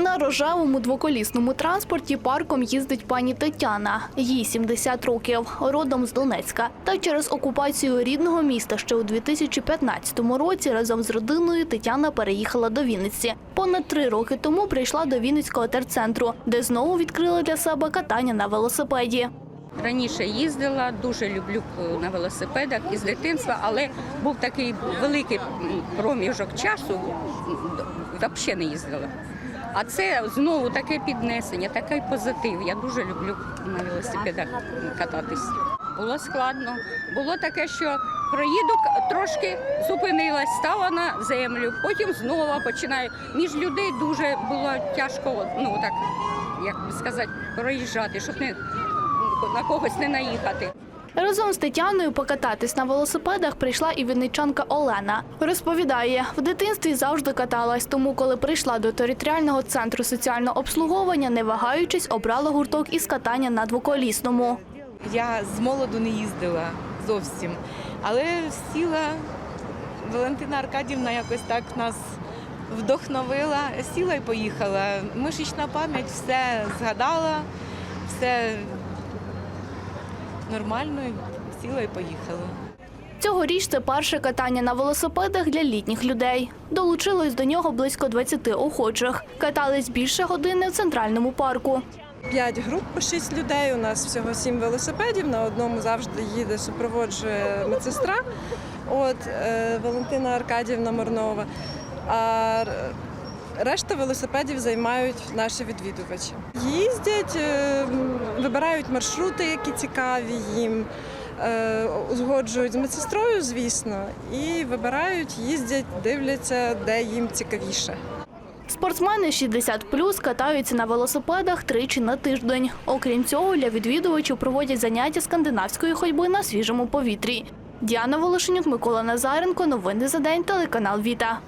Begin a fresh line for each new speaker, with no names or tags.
На рожевому двоколісному транспорті парком їздить пані Тетяна. Їй 70 років, родом з Донецька. Та через окупацію рідного міста ще у 2015 році разом з родиною Тетяна переїхала до Вінниці. Понад три роки тому прийшла до Вінницького терцентру, де знову відкрила для себе катання на велосипеді.
Раніше їздила, дуже люблю на велосипедах із дитинства, але був такий великий проміжок часу, взагалі не їздила. А це знову таке піднесення, такий позитив. Я дуже люблю на велосипедах кататись. Було складно. Було таке, що проїду трошки зупинилась, стала на землю, потім знову починаю. Між людей дуже було тяжко, ну так як би сказати, проїжджати, щоб не на когось не наїхати.
Разом з Тетяною покататись на велосипедах прийшла і вінничанка Олена. Розповідає, в дитинстві завжди каталась, тому коли прийшла до територіального центру соціального обслуговування, не вагаючись, обрала гурток із катання на двоколісному.
Я з молоду не їздила зовсім, але сіла Валентина Аркадівна якось так нас вдохновила, сіла і поїхала. Мишечна пам'ять все згадала, все нормально, сіла і поїхала.
Цьогоріч це перше катання на велосипедах для літніх людей. Долучилось до нього близько 20 охочих. Катались більше години в центральному парку.
П'ять груп по шість людей. У нас всього сім велосипедів. На одному завжди їде, супроводжує медсестра. От е, Валентина Аркадівна Морнова. А решта велосипедів займають наші відвідувачі. Їздять, е, вибирають маршрути, які цікаві їм. е, Узгоджують з медсестрою, звісно, і вибирають, їздять, дивляться, де їм цікавіше.
Спортсмени 60+, катаються на велосипедах тричі на тиждень. Окрім цього, для відвідувачів проводять заняття скандинавської ходьби на свіжому повітрі. Діана Волошенюк, Микола Назаренко. Новини за день. Телеканал Віта.